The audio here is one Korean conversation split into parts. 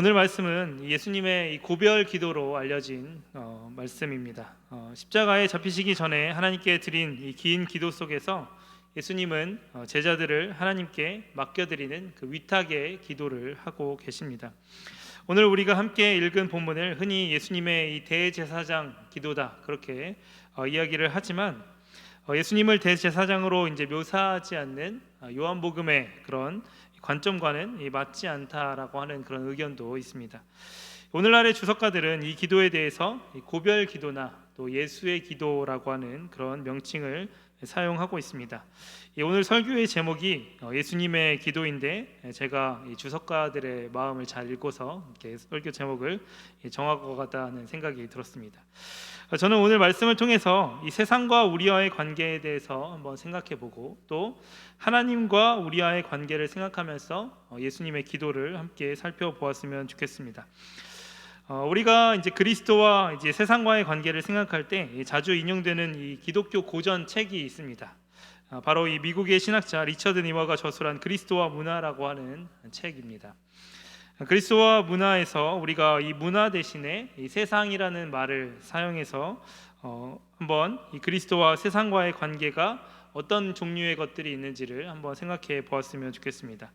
오늘 말씀은 예수님의 이 고별 기도로 알려진 어, 말씀입니다. 어, 십자가에 잡히시기 전에 하나님께 드린 이 긴 기도 속에서 예수님은 어, 제자들을 하나님께 맡겨드리는 그 위탁의 기도를 하고 계십니다. 오늘 우리가 함께 읽은 본문을 흔히 예수님의 이 대제사장 기도다 그렇게 어, 이야기를 하지만 어, 예수님을 대제사장으로 이제 묘사하지 않는 어, 요한복음의 그런 관점과는 이 맞지 않다라고 하는 그런 의견도 있습니다. 오늘날의 주석가들은 이 기도에 대해서 이 고별 기도나 또 예수의 기도라고 하는 그런 명칭을 사용하고 있습니다. 이 오늘 설교의 제목이 어, 예수님의 기도인데 제가 이 주석가들의 마음을 잘 읽어서 이렇게 설교 제목을 정할 것 같다는 생각이 들었습니다. 어, 저는 오늘 말씀을 통해서 이 세상과 우리와의 관계에 대해서 한번 생각해 보고 또 하나님과 우리와의 관계를 생각하면서 어, 예수님의 기도를 함께 살펴보았으면 좋겠습니다. 어, 우리가 이제 그리스도와 이제 세상과의 관계를 생각할 때 자주 인용되는 이 기독교 고전 책이 있습니다. 아, 바로 이 미국의 신학자 리처드 니머가 저술한 그리스도와 문화라고 하는 책입니다. 그리스도와 문화에서 우리가 이 문화 대신에 이 세상이라는 말을 사용해서 어, 한번 이 그리스도와 세상과의 관계가 어떤 종류의 것들이 있는지를 한번 생각해 보았으면 좋겠습니다.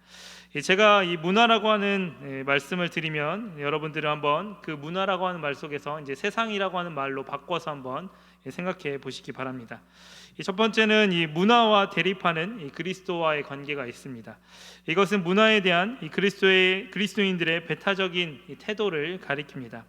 예, 제가 이 문화라고 하는 예, 말씀을 드리면 여러분들은 한번 그 문화라고 하는 말 속에서 이제 세상이라고 하는 말로 바꿔서 한번 예, 생각해 보시기 바랍니다. 첫 번째는 이 문화와 대립하는 이 그리스도와의 관계가 있습니다. 이것은 문화에 대한 이 그리스도의 그리스도인들의 배타적인 태도를 가리킵니다.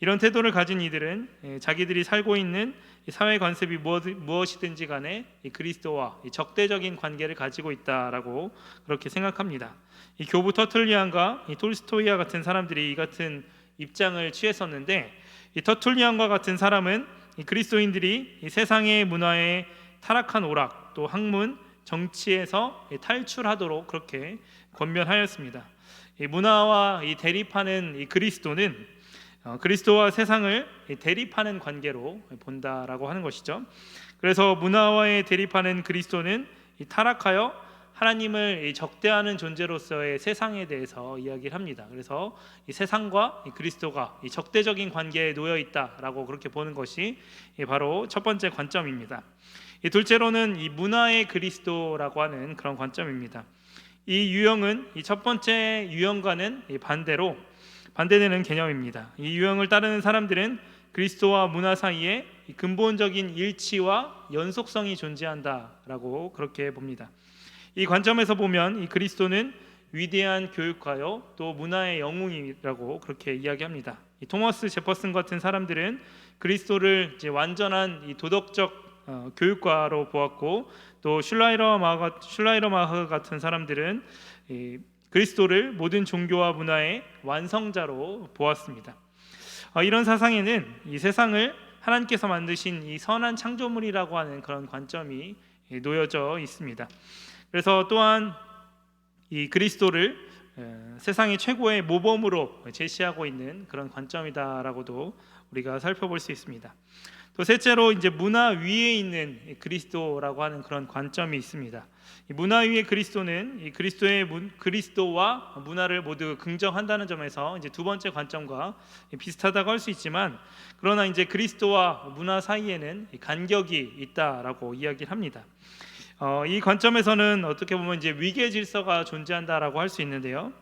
이런 태도를 가진 이들은 자기들이 살고 있는 사회 관습이 무엇이든지 간에 그리스도와 적대적인 관계를 가지고 있다라고 그렇게 생각합니다. 이 교부 터툴리안과 이 톨스토이와 같은 사람들이 이 같은 입장을 취했었는데 이 터툴리안과 같은 사람은 이 그리스도인들이 이 세상의 문화에 타락한 오락 또 학문 정치에서 탈출하도록 그렇게 권면하였습니다. 이 문화와 이 대립하는 이 그리스도는 어, 그리스도와 세상을 대립하는 관계로 본다라고 하는 것이죠. 그래서 문화와의 대립하는 그리스도는 타락하여 하나님을 적대하는 존재로서의 세상에 대해서 이야기를 합니다. 그래서 이 세상과 이 그리스도가 이 적대적인 관계에 놓여 있다라고 그렇게 보는 것이 바로 첫 번째 관점입니다. 이 둘째로는 이 문화의 그리스도라고 하는 그런 관점입니다. 이 유형은 이 첫 번째 유형과는 반대로 반대되는 개념입니다. 이 유형을 따르는 사람들은 그리스도와 문화 사이에 근본적인 일치와 연속성이 존재한다라고 그렇게 봅니다. 이 관점에서 보면 이 그리스도는 위대한 교육가요 또 문화의 영웅이라고 그렇게 이야기합니다. 이 토머스 제퍼슨 같은 사람들은 그리스도를 완전한 이 도덕적 어, 교육과로 보았고 또 슐라이러 마하 슐라이러 마흐 같은 사람들은 이 그리스도를 모든 종교와 문화의 완성자로 보았습니다. 어, 이런 사상에는 이 세상을 하나님께서 만드신 이 선한 창조물이라고 하는 그런 관점이 놓여져 있습니다. 그래서 또한 이 그리스도를 세상의 최고의 모범으로 제시하고 있는 그런 관점이다라고도 우리가 살펴볼 수 있습니다. 또 셋째로 이제 문화 위에 있는 그리스도라고 하는 그런 관점이 있습니다. 문화 위의 그리스도는 이 그리스도의 문, 그리스도와 문화를 모두 긍정한다는 점에서 이제 두 번째 관점과 비슷하다고 할 수 있지만 그러나 이제 그리스도와 문화 사이에는 간격이 있다라고 이야기를 합니다. 어, 이 관점에서는 어떻게 보면 이제 위계 질서가 존재한다라고 할 수 있는데요.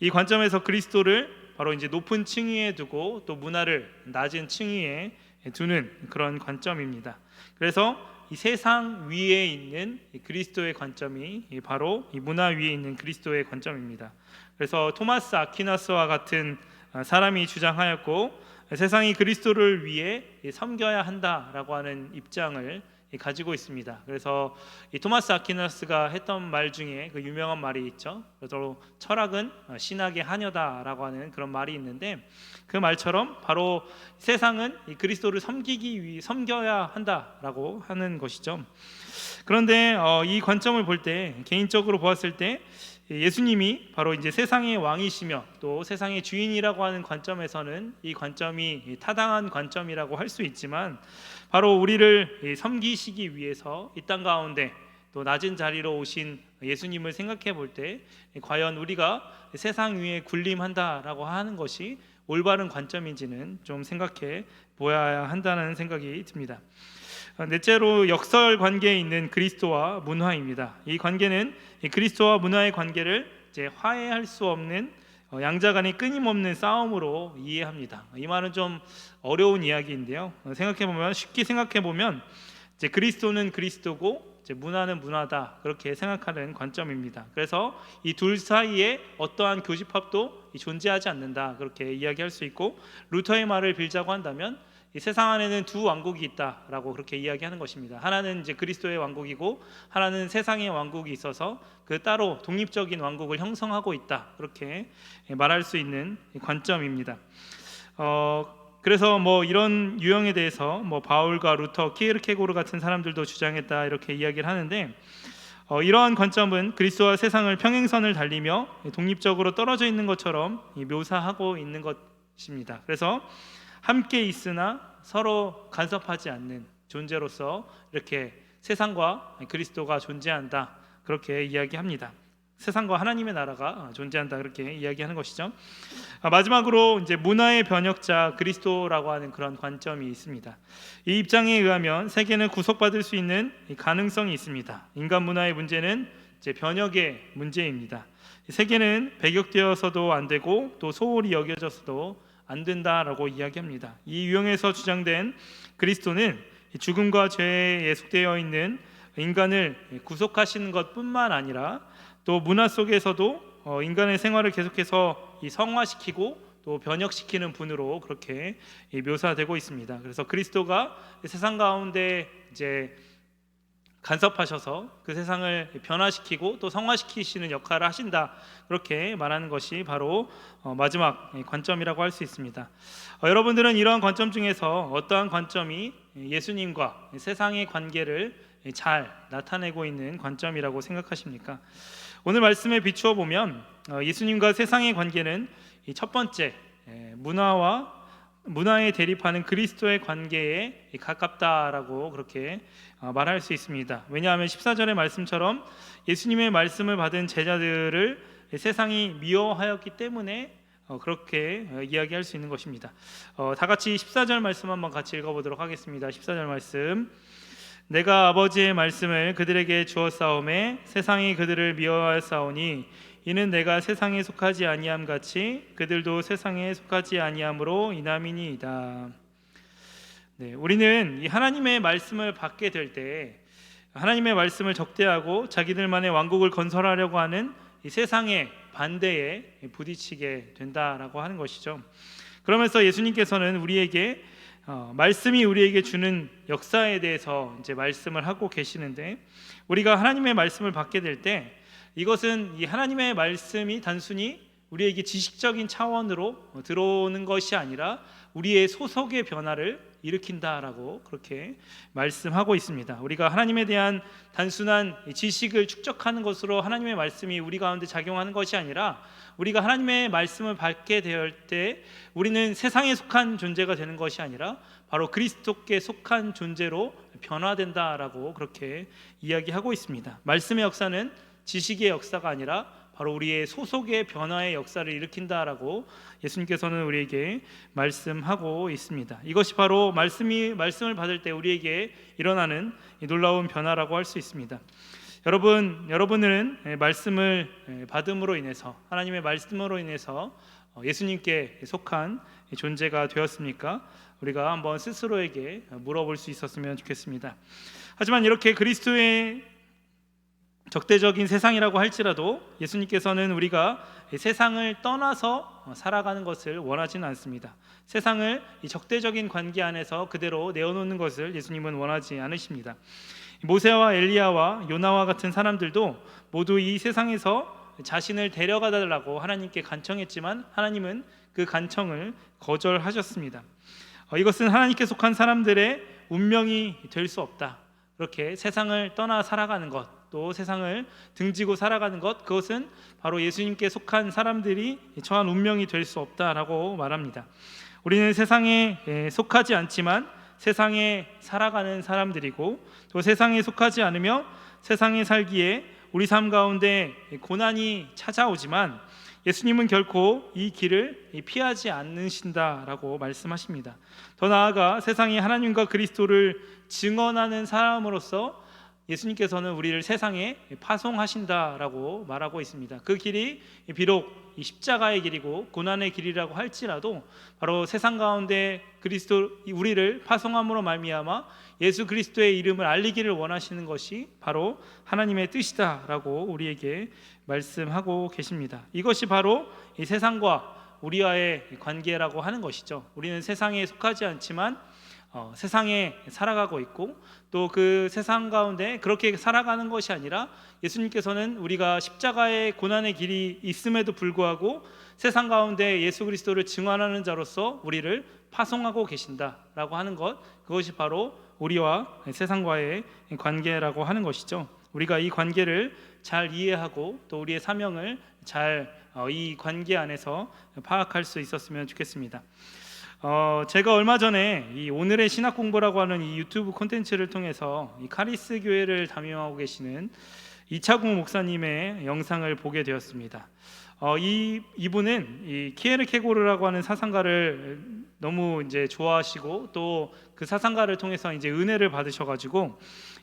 이 관점에서 그리스도를 바로 이제 높은 층위에 두고 또 문화를 낮은 층위에 두는 그런 관점입니다. 그래서 이 세상 위에 있는 그리스도의 관점이 바로 이 문화 위에 있는 그리스도의 관점입니다. 그래서 토마스 아퀴나스와 같은 사람이 주장하였고 세상이 그리스도를 위해 섬겨야 한다라고 하는 입장을 가지고 있습니다. 그래서 이 토마스 아퀴나스가 했던 말 중에 그 유명한 말이 있죠. 그래서 철학은 신학의 하녀다라고 하는 그런 말이 있는데 그 말처럼 바로 세상은 이 그리스도를 섬기기 위해 섬겨야 한다라고 하는 것이죠. 그런데 어, 이 관점을 볼 때 개인적으로 보았을 때 예수님이 바로 이제 세상의 왕이시며 또 세상의 주인이라고 하는 관점에서는 이 관점이 타당한 관점이라고 할 수 있지만 바로 우리를 섬기시기 위해서 이 땅 가운데 또 낮은 자리로 오신 예수님을 생각해 볼 때 과연 우리가 세상 위에 군림한다라고 하는 것이 올바른 관점인지는 좀 생각해 보아야 한다는 생각이 듭니다. 어, 넷째로 역설 관계에 있는 그리스도와 문화입니다. 이 관계는 이 그리스도와 문화의 관계를 이제 화해할 수 없는 어, 양자 간의 끊임없는 싸움으로 이해합니다. 이 말은 좀 어려운 이야기인데요. 어, 생각해 보면 쉽게 생각해 보면 이제 그리스도는 그리스도고 이제 문화는 문화다 그렇게 생각하는 관점입니다. 그래서 이 둘 사이에 어떠한 교집합도 존재하지 않는다 그렇게 이야기할 수 있고 루터의 말을 빌자고 한다면 이 세상 안에는 두 왕국이 있다라고 그렇게 이야기하는 것입니다. 하나는 이제 그리스도의 왕국이고 하나는 세상의 왕국이 있어서 그 따로 독립적인 왕국을 형성하고 있다 그렇게 말할 수 있는 관점입니다. 어, 그래서 뭐 이런 유형에 대해서 뭐 바울과 루터, 키에르케고르 같은 사람들도 주장했다 이렇게 이야기를 하는데 어, 이러한 관점은 그리스도와 세상을 평행선을 달리며 독립적으로 떨어져 있는 것처럼 묘사하고 있는 것입니다. 그래서 함께 있으나 서로 간섭하지 않는 존재로서 이렇게 세상과 그리스도가 존재한다 그렇게 이야기합니다. 세상과 하나님의 나라가 존재한다 그렇게 이야기하는 것이죠. 아, 마지막으로 이제 문화의 번역자 그리스도라고 하는 그런 관점이 있습니다. 이 입장에 의하면 세계는 구속받을 수 있는 가능성이 있습니다. 인간 문화의 문제는 이제 변혁의 문제입니다. 세계는 배격되어서도 안 되고 또 소홀히 여겨져서도 안 된다라고 이야기합니다. 이 유형에서 주장된 그리스도는 죽음과 죄에 예속되어 있는 인간을 구속하시는 것뿐만 아니라 또 문화 속에서도 어, 인간의 생활을 계속해서 이 성화시키고 또 변혁시키는 분으로 그렇게 묘사되고 있습니다. 그래서 그리스도가 세상 가운데 이제 간섭하셔서 그 세상을 변화시키고 또 성화시키시는 역할을 하신다 그렇게 말하는 것이 바로 어, 마지막 관점이라고 할 수 있습니다. 어, 여러분들은 이러한 관점 중에서 어떠한 관점이 예수님과 세상의 관계를 잘 나타내고 있는 관점이라고 생각하십니까? 오늘 말씀에 비추어 보면 어, 예수님과 세상의 관계는 첫 번째 문화와 문화에 대립하는 그리스도의 관계에 가깝다라고 그렇게 어, 말할 수 있습니다. 왜냐하면 14절의 말씀처럼 예수님의 말씀을 받은 제자들을 세상이 미워하였기 때문에 어, 그렇게 이야기할 수 있는 것입니다. 다 같이 14절 말씀 한번 같이 읽어보도록 하겠습니다. 14절 말씀. 내가 아버지의 말씀을 그들에게 주었사오매 세상이 그들을 미워하였사오니 이는 내가 세상에 속하지 아니함 같이 그들도 세상에 속하지 아니함으로 이남이니이다. 네, 우리는 이 하나님의 말씀을 받게 될 때 하나님의 말씀을 적대하고 자기들만의 왕국을 건설하려고 하는 이 세상의 반대에 부딪히게 된다라고 하는 것이죠. 그러면서 예수님께서는 우리에게 어, 말씀이 우리에게 주는 역사에 대해서 이제 말씀을 하고 계시는데 우리가 하나님의 말씀을 받게 될 때 이것은 이 하나님의 말씀이 단순히 우리에게 지식적인 차원으로 들어오는 것이 아니라 우리의 소속의 변화를 일으킨다라고 그렇게 말씀하고 있습니다. 우리가 하나님에 대한 단순한 지식을 축적하는 것으로 하나님의 말씀이 우리 가운데 작용하는 것이 아니라 우리가 하나님의 말씀을 받게 될 때 우리는 세상에 속한 존재가 되는 것이 아니라 바로 그리스도께 속한 존재로 변화된다라고 그렇게 이야기하고 있습니다. 말씀의 역사는 지식의 역사가 아니라 바로 우리의 소속의 변화의 역사를 일으킨다라고 예수님께서는 우리에게 말씀하고 있습니다. 이것이 바로 말씀이 말씀을 받을 때 우리에게 일어나는 놀라운 변화라고 할 수 있습니다. 여러분, 여러분은 말씀을 받음으로 인해서 하나님의 말씀으로 인해서 예수님께 속한 존재가 되었습니까? 우리가 한번 스스로에게 물어볼 수 있었으면 좋겠습니다. 하지만 이렇게 그리스도의 적대적인 세상이라고 할지라도 예수님께서는 우리가 세상을 떠나서 살아가는 것을 원하지는 않습니다. 세상을 적대적인 관계 안에서 그대로 내어놓는 것을 예수님은 원하지 않으십니다. 모세와 엘리야와 요나와 같은 사람들도 모두 이 세상에서 자신을 데려가 달라고 하나님께 간청했지만 하나님은 그 간청을 거절하셨습니다. 어, 이것은 하나님께 속한 사람들의 운명이 될 수 없다. 그렇게 세상을 떠나 살아가는 것, 또 세상을 등지고 살아가는 것, 그것은 바로 예수님께 속한 사람들이 처한 운명이 될 수 없다라고 말합니다. 우리는 세상에 속하지 않지만 세상에 살아가는 사람들이고 또 세상에 속하지 않으며 세상에 살기에 우리 삶 가운데 고난이 찾아오지만 예수님은 결코 이 길을 피하지 않으신다라고 말씀하십니다. 더 나아가 세상에 하나님과 그리스도를 증언하는 사람으로서 예수님께서는 우리를 세상에 파송하신다라고 말하고 있습니다. 그 길이 비록 이 십자가의 길이고 고난의 길이라고 할지라도 바로 세상 가운데 그리스도 우리를 파송함으로 말미암아 예수 그리스도의 이름을 알리기를 원하시는 것이 바로 하나님의 뜻이다라고 우리에게 말씀하고 계십니다. 이것이 바로 이 세상과 우리와의 관계라고 하는 것이죠. 우리는 세상에 속하지 않지만 어, 세상에 살아가고 있고 또 그 세상 가운데 그렇게 살아가는 것이 아니라 예수님께서는 우리가 십자가의 고난의 길이 있음에도 불구하고 세상 가운데 예수 그리스도를 증언하는 자로서 우리를 파송하고 계신다라고 하는 것 그것이 바로 우리와 세상과의 관계라고 하는 것이죠. 우리가 이 관계를 잘 이해하고 또 우리의 사명을 잘 이 관계 안에서 파악할 수 있었으면 좋겠습니다. 어, 제가 얼마 전에 이 오늘의 신학 공부라고 하는 이 유튜브 콘텐츠를 통해서 이 카리스 교회를 담임하고 계시는 이차국 목사님의 영상을 보게 되었습니다. 어, 이 이분은 이 키에르 케고르라고 하는 사상가를 너무 이제 좋아하시고 또 그 사상가를 통해서 이제 은혜를 받으셔가지고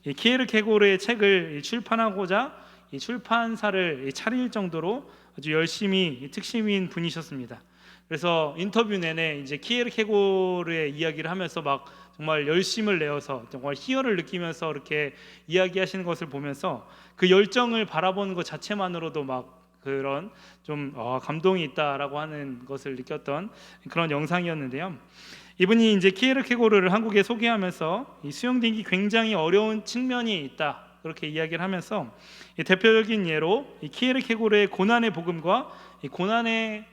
이 키에르 케고르의 책을 출판하고자 이 출판사를 차릴 정도로 아주 열심히 특심인 분이셨습니다. 그래서 인터뷰 내내 이제 키에르 케고르의 이야기를 하면서 막 정말 열심을 내어서 정말 희열을 느끼면서 이렇게 이야기하시는 것을 보면서 그 열정을 바라보는 것 자체만으로도 막 그런 좀 어, 감동이 있다라고 하는 것을 느꼈던 그런 영상이었는데요. 이분이 이제 키에르 케고르를 한국에 소개하면서 이 수용되기 굉장히 어려운 측면이 있다. 그렇게 이야기를 하면서 대표적인 예로 이 키에르 케고르의 고난의 복음과 이 고난의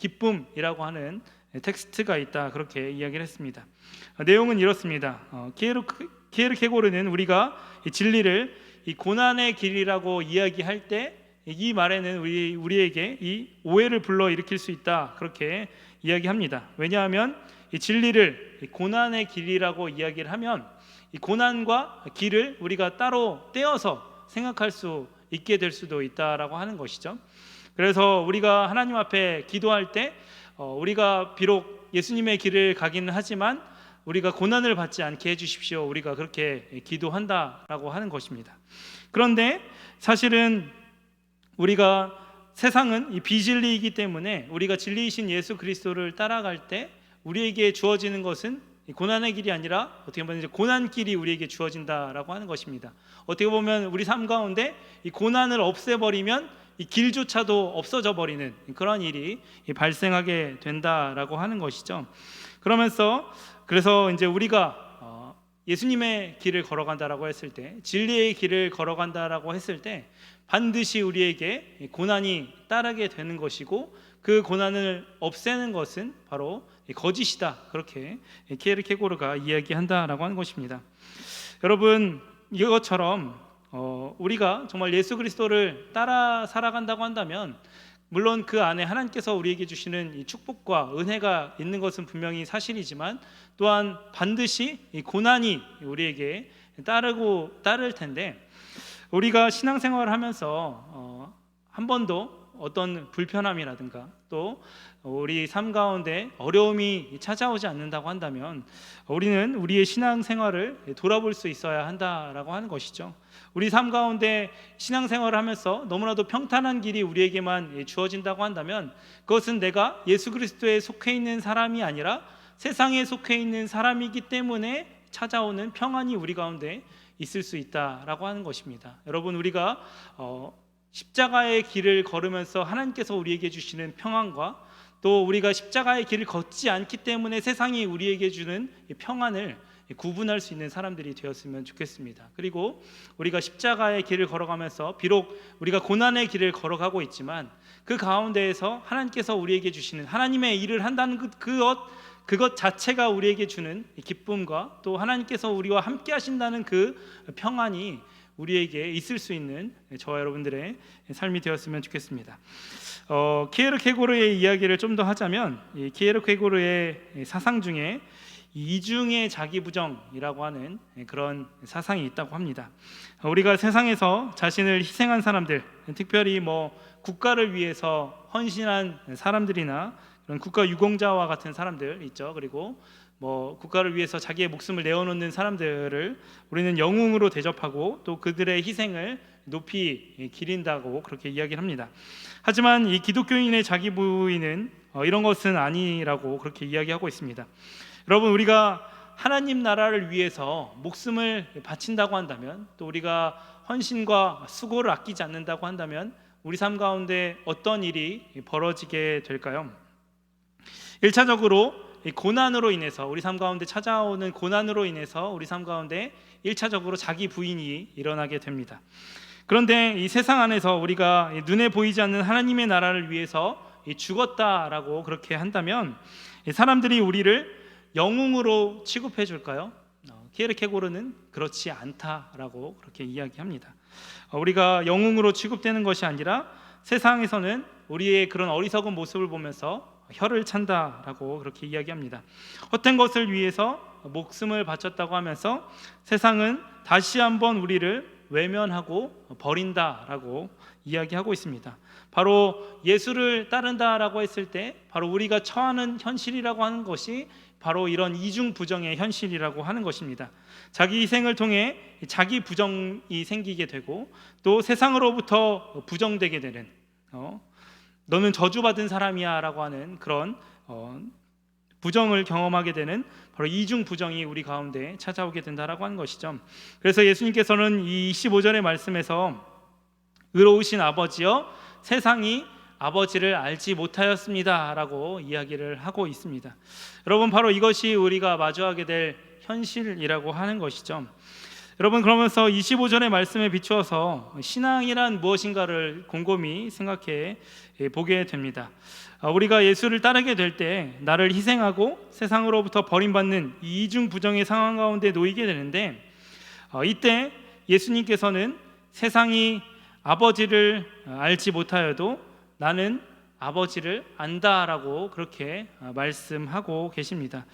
기쁨이라고 하는 텍스트가 있다 그렇게 이야기를 했습니다. 어, 내용은 이렇습니다. 어, 키에르 키에르 케고르는 우리가 이 진리를 이 고난의 길이라고 이야기할 때 이 말에는 우리 우리에게 이 오해를 불러 일으킬 수 있다 그렇게 이야기합니다. 왜냐하면 이 진리를 이 고난의 길이라고 이야기를 하면 이 고난과 길을 우리가 따로 떼어서 생각할 수 있게 될 수도 있다라고 하는 것이죠. 그래서 우리가 하나님 앞에 기도할 때 어, 우리가 비록 예수님의 길을 가기는 하지만 우리가 고난을 받지 않게 해주십시오. 우리가 그렇게 기도한다라고 하는 것입니다. 그런데 사실은 우리가 세상은 이 비진리이기 때문에 우리가 진리이신 예수 그리스도를 따라갈 때 우리에게 주어지는 것은 고난의 길이 아니라 어떻게 보면 이제 고난 길이 우리에게 주어진다라고 하는 것입니다. 어떻게 보면 우리 삶 가운데 이 고난을 없애버리면 이 길조차도 없어져 버리는 그런 일이 발생하게 된다라고 하는 것이죠. 그러면서 그래서 이제 우리가 어, 예수님의 길을 걸어간다라고 했을 때 진리의 길을 걸어간다라고 했을 때 반드시 우리에게 고난이 따르게 되는 것이고 그 고난을 없애는 것은 바로 거짓이다 그렇게 키에르 케고르가 이야기한다라고 하는 것입니다. 여러분 이것처럼 어, 우리가 정말 예수 그리스도를 따라 살아간다고 한다면 물론 그 안에 하나님께서 우리에게 주시는 이 축복과 은혜가 있는 것은 분명히 사실이지만 또한 반드시 이 고난이 우리에게 따르고 따를 텐데 우리가 신앙생활을 하면서 어, 한 번도 어떤 불편함이라든가 또 우리 삶 가운데 어려움이 찾아오지 않는다고 한다면 우리는 우리의 신앙생활을 돌아볼 수 있어야 한다라고 하는 것이죠. 우리 삶 가운데 신앙생활을 하면서 너무나도 평탄한 길이 우리에게만 주어진다고 한다면 그것은 내가 예수 그리스도에 속해 있는 사람이 아니라 세상에 속해 있는 사람이기 때문에 찾아오는 평안이 우리 가운데 있을 수 있다라고 하는 것입니다. 여러분 우리가 어, 십자가의 길을 걸으면서 하나님께서 우리에게 주시는 평안과 또 우리가 십자가의 길을 걷지 않기 때문에 세상이 우리에게 주는 평안을 구분할 수 있는 사람들이 되었으면 좋겠습니다. 그리고 우리가 십자가의 길을 걸어가면서 비록 우리가 고난의 길을 걸어가고 있지만 그 가운데에서 하나님께서 우리에게 주시는 하나님의 일을 한다는 그, 그것 그것 자체가 우리에게 주는 기쁨과 또 하나님께서 우리와 함께 하신다는 그 평안이 우리에게 있을 수 있는 저와 여러분들의 삶이 되었으면 좋겠습니다. 어, 키에르 케고르의 이야기를 좀 더 하자면 이 키에르 케고르의 사상 중에 이 이중의 자기 부정이라고 하는 그런 사상이 있다고 합니다. 우리가 세상에서 자신을 희생한 사람들, 특별히 뭐 국가를 위해서 헌신한 사람들이나 그런 국가 유공자와 같은 사람들 있죠. 그리고 뭐 국가를 위해서 자기의 목숨을 내어놓는 사람들을 우리는 영웅으로 대접하고 또 그들의 희생을 높이 기린다고 그렇게 이야기를 합니다. 하지만 이 기독교인의 자기 부인은 어, 이런 것은 아니라고 그렇게 이야기하고 있습니다. 여러분 우리가 하나님 나라를 위해서 목숨을 바친다고 한다면 또 우리가 헌신과 수고를 아끼지 않는다고 한다면 우리 삶 가운데 어떤 일이 벌어지게 될까요? 1차적으로 고난으로 인해서 우리 삶 가운데 찾아오는 고난으로 인해서 우리 삶 가운데 1차적으로 자기 부인이 일어나게 됩니다. 그런데 이 세상 안에서 우리가 눈에 보이지 않는 하나님의 나라를 위해서 죽었다라고 그렇게 한다면 사람들이 우리를 영웅으로 취급해 줄까요? 어, 키에르케고르는 그렇지 않다라고 그렇게 이야기합니다. 어, 우리가 영웅으로 취급되는 것이 아니라 세상에서는 우리의 그런 어리석은 모습을 보면서 혀를 찬다라고 그렇게 이야기합니다. 헛된 것을 위해서 목숨을 바쳤다고 하면서 세상은 다시 한번 우리를 외면하고 버린다라고 이야기하고 있습니다. 바로 예수를 따른다라고 했을 때 바로 우리가 처하는 현실이라고 하는 것이 바로 이런 이중 부정의 현실이라고 하는 것입니다. 자기 희생을 통해 자기 부정이 생기게 되고 또 세상으로부터 부정되게 되는 어, 너는 저주받은 사람이야라고 하는 그런 어, 부정을 경험하게 되는 바로 이중 부정이 우리 가운데 찾아오게 된다라고 하는 것이죠. 그래서 예수님께서는 이 25절의 말씀에서 의로우신 아버지여 세상이 아버지를 알지 못하였습니다라고 이야기를 하고 있습니다. 여러분 바로 이것이 우리가 마주하게 될 현실이라고 하는 것이죠. 여러분 그러면서 25절의 말씀에 비추어서 신앙이란 무엇인가를 곰곰이 생각해 보게 됩니다. 아, 우리가 예수를 따르게 될 때 나를 희생하고 세상으로부터 버림받는 이중 부정의 상황 가운데 놓이게 되는데 어, 이때 예수님께서는 세상이 아버지를 알지 못하여도 나는 아버지를 안다라고 그렇게 어, 말씀하고 계십니다.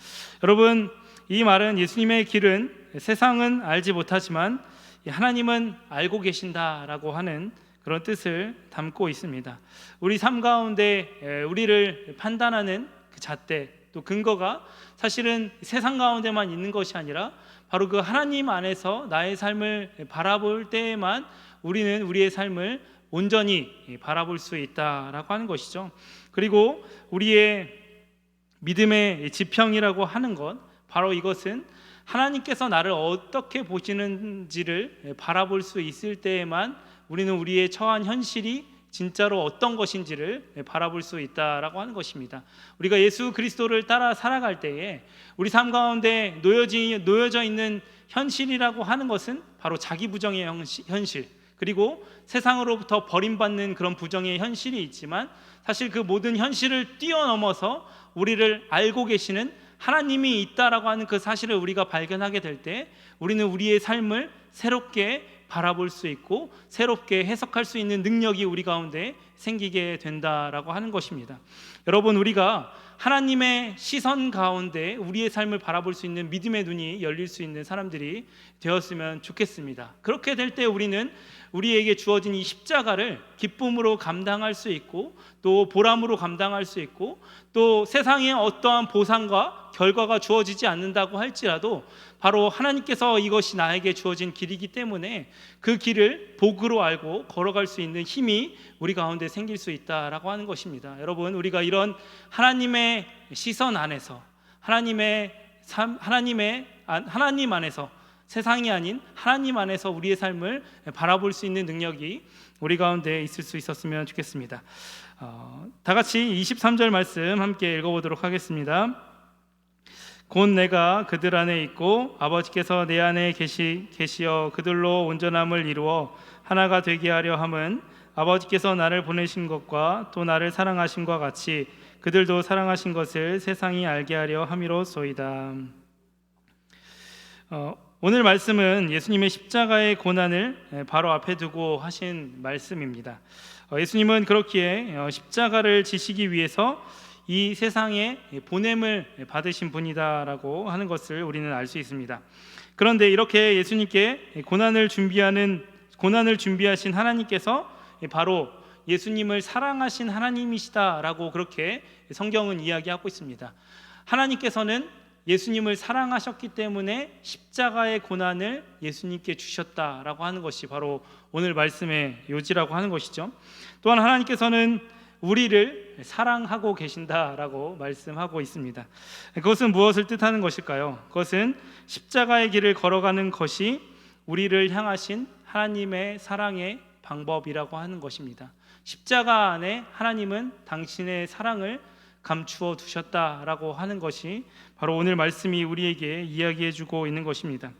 여러분 이 말은 예수님의 길은 세상은 알지 못하지만 하나님은 알고 계신다라고 하는 그런 뜻을 담고 있습니다. 우리 삶 가운데 우리를 판단하는 그 잣대 또 근거가 사실은 세상 가운데만 있는 것이 아니라 바로 그 하나님 안에서 나의 삶을 바라볼 때에만 우리는 우리의 삶을 온전히 바라볼 수 있다라고 하는 것이죠. 그리고 우리의 믿음의 지평이라고 하는 것 바로 이것은 하나님께서 나를 어떻게 보시는지를 바라볼 수 있을 때에만 우리는 우리의 처한 현실이 진짜로 어떤 것인지를 바라볼 수 있다라고 하는 것입니다. 우리가 예수 그리스도를 따라 살아갈 때에 우리 삶 가운데 놓여지, 놓여져 있는 현실이라고 하는 것은 바로 자기 부정의 현실, 그리고 세상으로부터 버림받는 그런 부정의 현실이 있지만 사실 그 모든 현실을 뛰어넘어서 우리를 알고 계시는 하나님이 있다라고 하는 그 사실을 우리가 발견하게 될 때 우리는 우리의 삶을 새롭게 바라볼 수 있고 새롭게 해석할 수 있는 능력이 우리 가운데 생기게 된다라고 하는 것입니다. 여러분 우리가 하나님의 시선 가운데 우리의 삶을 바라볼 수 있는 믿음의 눈이 열릴 수 있는 사람들이 되었으면 좋겠습니다. 그렇게 될 때 우리는 우리에게 주어진 이 십자가를 기쁨으로 감당할 수 있고 또 보람으로 감당할 수 있고 또 세상에 어떠한 보상과 결과가 주어지지 않는다고 할지라도 바로 하나님께서 이것이 나에게 주어진 길이기 때문에 그 길을 복으로 알고 걸어갈 수 있는 힘이 우리 가운데 생길 수 있다라고 하는 것입니다. 여러분 우리가 이런 하나님의 시선 안에서 하나님의 삶, 하나님의 하나님 안에서 세상이 아닌 하나님 안에서 우리의 삶을 바라볼 수 있는 능력이 우리 가운데 있을 수 있었으면 좋겠습니다. 어, 다 같이 23절 말씀 함께 읽어보도록 하겠습니다. 곧 내가 그들 안에 있고 아버지께서 내 안에 계시 계시어 그들로 온전함을 이루어 하나가 되게 하려 함은 아버지께서 나를 보내신 것과 또 나를 사랑하신 것 같이 그들도 사랑하신 것을 세상이 알게 하려 함이로소이다. 어, 오늘 말씀은 예수님의 십자가의 고난을 바로 앞에 두고 하신 말씀입니다. 어, 예수님은 그렇기에 어, 십자가를 지시기 위해서 이 세상에 보냄을 받으신 분이다라고 하는 것을 우리는 알 수 있습니다. 그런데 이렇게 예수님께 고난을 준비하는 고난을 준비하신 하나님께서 바로 예수님을 사랑하신 하나님이시다라고 그렇게 성경은 이야기하고 있습니다. 하나님께서는 예수님을 사랑하셨기 때문에 십자가의 고난을 예수님께 주셨다라고 하는 것이 바로 오늘 말씀의 요지라고 하는 것이죠. 또한 하나님께서는 우리를 사랑하고 계신다라고 말씀하고 있습니다. 그것은 무엇을 뜻하는 것일까요? 그것은 십자가의 길을 걸어가는 것이 우리를 향하신 하나님의 사랑의 방법이라고 하는 것입니다. 십자가 안에 하나님은 당신의 사랑을 감추어 두셨다라고 하는 것이 바로 오늘 말씀이 우리에게 이야기해 주고 있는 것입니다.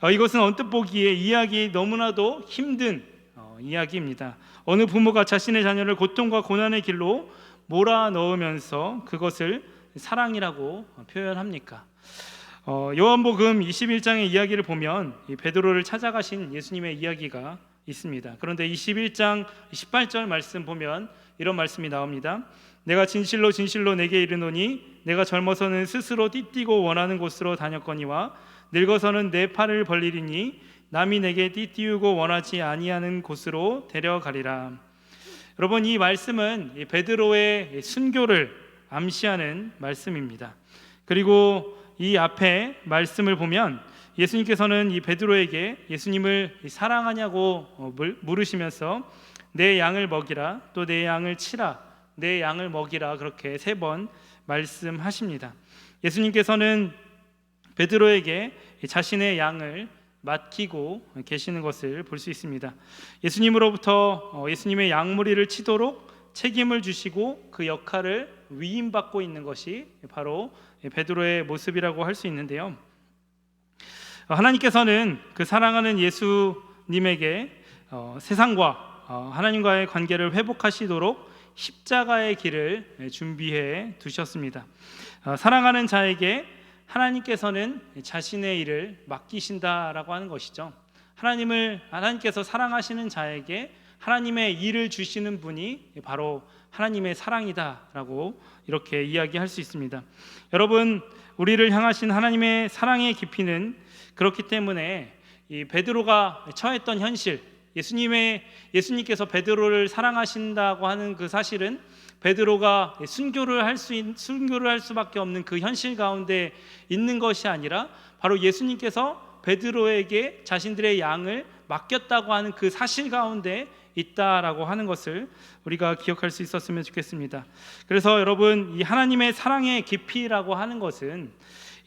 어, 이것은 언뜻 보기에 이야기 너무나도 힘든 어, 이야기입니다. 어느 부모가 자신의 자녀를 고통과 고난의 길로 몰아 넣으면서 그것을 사랑이라고 표현합니까? 어, 요한복음 21장의 이야기를 보면 베드로를 찾아가신 예수님의 이야기가 있습니다. 그런데 21장 18절 말씀 보면 이런 말씀이 나옵니다. 내가 진실로 진실로 내게 이르노니 내가 젊어서는 스스로 띠띠고 원하는 곳으로 다녔거니와 늙어서는 내 팔을 벌리리니 남이 내게 띠띠우고 원하지 아니하는 곳으로 데려가리라. 여러분 이 말씀은 베드로의 순교를 암시하는 말씀입니다. 그리고 이 앞에 말씀을 보면 예수님께서는 이 베드로에게 예수님을 사랑하냐고 어, 물으시면서 내 양을 먹이라 또 내 양을 치라 내 양을 먹이라 그렇게 세 번 말씀하십니다. 예수님께서는 베드로에게 자신의 양을 맡기고 계시는 것을 볼 수 있습니다. 예수님으로부터 어, 예수님의 양무리를 치도록 책임을 주시고 그 역할을 위임받고 있는 것이 바로 베드로의 모습이라고 할 수 있는데요. 하나님께서는 그 사랑하는 예수님에게 어, 세상과 어, 하나님과의 관계를 회복하시도록 십자가의 길을 준비해 두셨습니다. 어, 사랑하는 자에게 하나님께서는 자신의 일을 맡기신다라고 하는 것이죠. 하나님을 하나님께서 사랑하시는 자에게 하나님의 일을 주시는 분이 바로 하나님의 사랑이다라고 이렇게 이야기할 수 있습니다. 여러분, 우리를 향하신 하나님의 사랑의 깊이는 그렇기 때문에 이 베드로가 처했던 현실, 예수님의 예수님께서 베드로를 사랑하신다고 하는 그 사실은 베드로가 순교를 할 수 순교를 할 수밖에 없는 그 현실 가운데 있는 것이 아니라 바로 예수님께서 베드로에게 자신들의 양을 맡겼다고 하는 그 사실 가운데 있다라고 하는 것을 우리가 기억할 수 있었으면 좋겠습니다. 그래서 여러분 이 하나님의 사랑의 깊이라고 하는 것은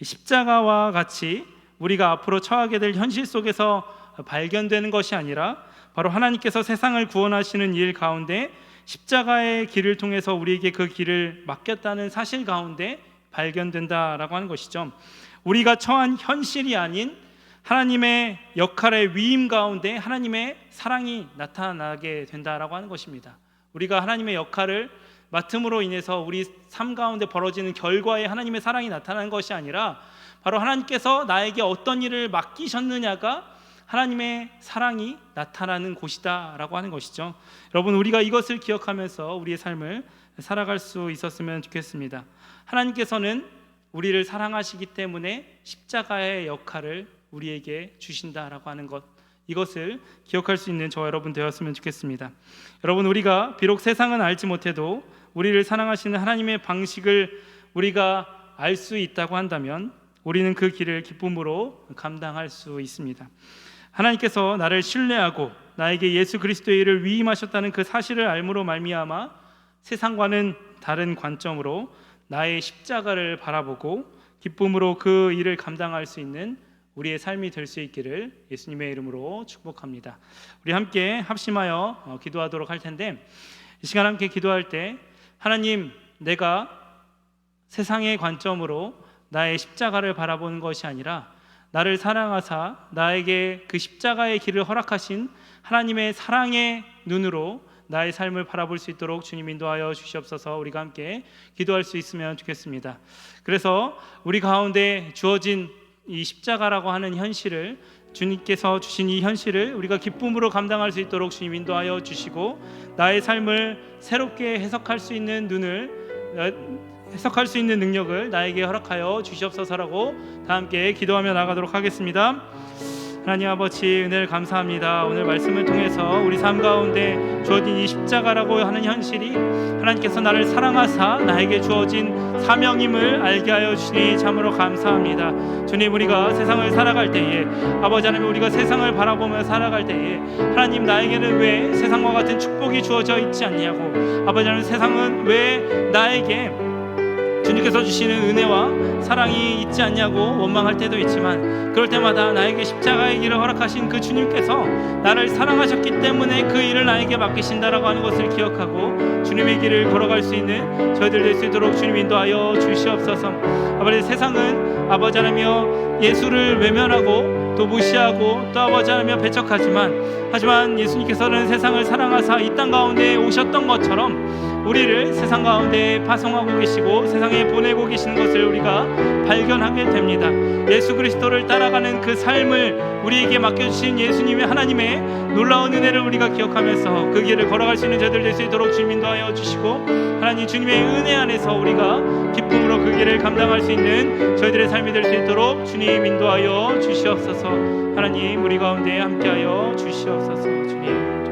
십자가와 같이 우리가 앞으로 처하게 될 현실 속에서 발견되는 것이 아니라 바로 하나님께서 세상을 구원하시는 일 가운데 십자가의 길을 통해서 우리에게 그 길을 맡겼다는 사실 가운데 발견된다라고 하는 것이죠. 우리가 처한 현실이 아닌 하나님의 역할의 위임 가운데 하나님의 사랑이 나타나게 된다라고 하는 것입니다. 우리가 하나님의 역할을 맡음으로 인해서 우리 삶 가운데 벌어지는 결과에 하나님의 사랑이 나타나는 것이 아니라 바로 하나님께서 나에게 어떤 일을 맡기셨느냐가 하나님의 사랑이 나타나는 곳이다라고 하는 것이죠. 여러분 우리가 이것을 기억하면서 우리의 삶을 살아갈 수 있었으면 좋겠습니다. 하나님께서는 우리를 사랑하시기 때문에 십자가의 역할을 우리에게 주신다라고 하는 것 이것을 기억할 수 있는 저 여러분 되었으면 좋겠습니다. 여러분 우리가 비록 세상은 알지 못해도 우리를 사랑하시는 하나님의 방식을 우리가 알 수 있다고 한다면 우리는 그 길을 기쁨으로 감당할 수 있습니다. 하나님께서 나를 신뢰하고 나에게 예수 그리스도의 일을 위임하셨다는 그 사실을 알므로 말미암아 세상과는 다른 관점으로 나의 십자가를 바라보고 기쁨으로 그 일을 감당할 수 있는 우리의 삶이 될 수 있기를 예수님의 이름으로 축복합니다. 우리 함께 합심하여 어, 기도하도록 할 텐데 이 시간 함께 기도할 때 하나님 내가 세상의 관점으로 나의 십자가를 바라보는 것이 아니라 나를 사랑하사 나에게 그 십자가의 길을 허락하신 하나님의 사랑의 눈으로 나의 삶을 바라볼 수 있도록 주님 인도하여 주시옵소서 우리가 함께 기도할 수 있으면 좋겠습니다. 그래서 우리 가운데 주어진 이 십자가라고 하는 현실을 주님께서 주신 이 현실을 우리가 기쁨으로 감당할 수 있도록 주님 인도하여 주시고 나의 삶을 새롭게 해석할 수 있는 눈을 해석할 수 있는 능력을 나에게 허락하여 주시옵소서라고 다 함께 기도하며 나가도록 하겠습니다. 하나님 아버지 은혜를 감사합니다. 오늘 말씀을 통해서 우리 삶 가운데 주어진 이 십자가라고 하는 현실이 하나님께서 나를 사랑하사 나에게 주어진 사명임을 알게 하여 주시니 참으로 감사합니다. 주님 우리가 세상을 살아갈 때에 아버지 하나님 우리가 세상을 바라보며 살아갈 때에 하나님 나에게는 왜 세상과 같은 축복이 주어져 있지 않냐고 아버지 하나님 세상은 왜 나에게 주님께서 주시는 은혜와 사랑이 있지 않냐고 원망할 때도 있지만 그럴 때마다 나에게 십자가의 길을 허락하신 그 주님께서 나를 사랑하셨기 때문에 그 일을 나에게 맡기신다라고 하는 것을 기억하고 주님의 길을 걸어갈 수 있는 저희들 될 수 있도록 주님 인도하여 주시옵소서. 아버지 세상은 아버지 하나며 예수를 외면하고 또 무시하고 또 아버지 하나며 배척하지만 하지만 예수님께서는 세상을 사랑하사 이 땅 가운데 오셨던 것처럼 우리를 세상 가운데 파송하고 계시고 세상에 보내고 계시는 것을 우리가 발견하게 됩니다. 예수 그리스도를 따라가는 그 삶을 우리에게 맡겨주신 예수님의 하나님의 놀라운 은혜를 우리가 기억하면서 그 길을 걸어갈 수 있는 저들 될 수 있도록 주님 인도하여 주시고 하나님 주님의 은혜 안에서 우리가 기쁨으로 그 길을 감당할 수 있는 저희들의 삶이 될 수 있도록 주님 인도하여 주시옵소서. 하나님 우리 가운데 함께하여 주시옵소서. 주님